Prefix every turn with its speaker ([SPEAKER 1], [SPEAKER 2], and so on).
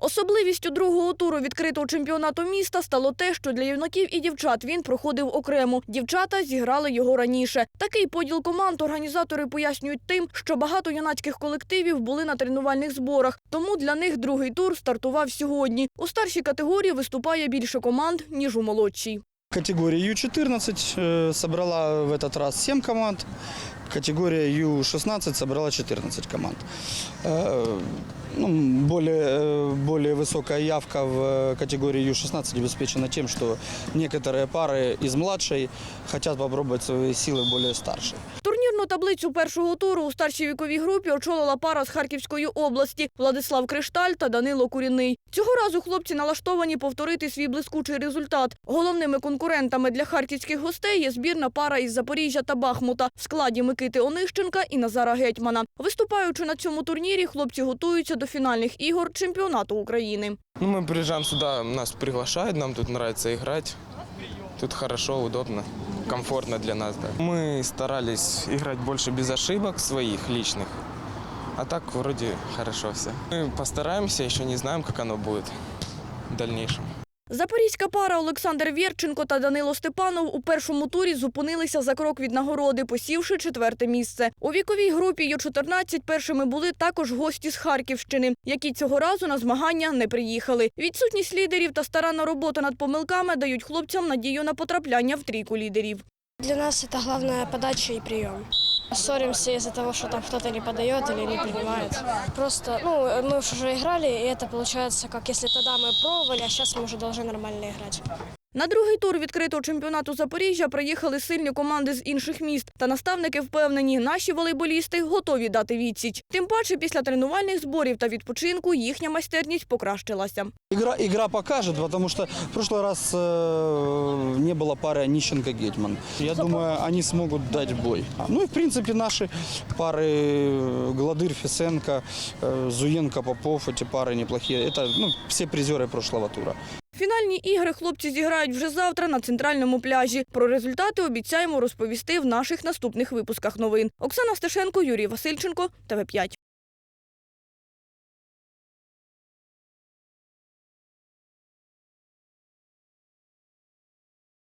[SPEAKER 1] Особливістю другого туру відкритого чемпіонату міста стало те, що для юнаків і дівчат він проходив окремо. Дівчата зіграли його раніше. Такий поділ команд організатори пояснюють тим, що багато юнацьких колективів були на тренувальних зборах, тому для них другий тур стартував сьогодні. У старшій категорії виступає більше команд ніж у молодшій.
[SPEAKER 2] Категория Ю-14 э, собрала в этот раз 7 команд. Категория Ю-16 собрала 14 команд. Э, ну, более, э, более высокая явка в э, категории Ю-16 обеспечена тем, что некоторые пары из младшей хотят попробовать свои силы в более старшей.
[SPEAKER 1] Турнірну таблицю першого туру у старшій віковій групі очолила пара з Харківської області Владислав Кришталь та Данило Куріний. Цього разу хлопці налаштовані повторити свій блискучий результат. Головними конкурентами для харківських гостей є збірна пара із Запоріжжя та Бахмута в складі Микити Онищенка і Назара Гетьмана. Виступаючи на цьому турнірі, хлопці готуються до фінальних ігор чемпіонату України.
[SPEAKER 3] Ну, мы приезжаем сюда, нас приглашают, нам тут нравится играть. Тут хорошо, удобно, комфортно для нас, да. Мы старались играть больше без ошибок своих личных. А так вроде хорошо все. Мы постараемся, еще не знаем, как оно будет в дальнейшем.
[SPEAKER 1] Запорізька пара Олександр Вєрченко та Данило Степанов у першому турі зупинилися за крок від нагороди, посівши четверте місце. У віковій групі Ю-14 першими були також гості з Харківщини, які цього разу на змагання не приїхали. Відсутність лідерів та старанна робота над помилками дають хлопцям надію на потрапляння в трійку лідерів.
[SPEAKER 4] Для нас это главная подача и прием. Ссоримся из-за того, что там кто-то не подает или не принимает. Просто, ну, мы уже играли, и это получается, как если тогда мы пробовали, а сейчас мы уже должны нормально играть.
[SPEAKER 1] На другий тур відкритого чемпіонату Запоріжжя приїхали сильні команди з інших міст. Та наставники впевнені, наші волейболісти готові дати відсіч. Тим паче, після тренувальних зборів та відпочинку їхня майстерність покращилася.
[SPEAKER 2] Игра, игра покажет, потому что в прошлый раз э, не было пары Онищенко-Гетман. Я думаю, они смогут дать бой. Ну и, в принципе, наши пары э, Гладыр, Фисенко, э, Зуенко, Попов, эти пары неплохие. Это ну, все призеры прошлого тура.
[SPEAKER 1] Фінальні ігри хлопці зіграють вже завтра на центральному пляжі. Про результати обіцяємо розповісти в наших наступних випусках новин. Оксана Стешенко, Юрій Васильченко, ТВ5.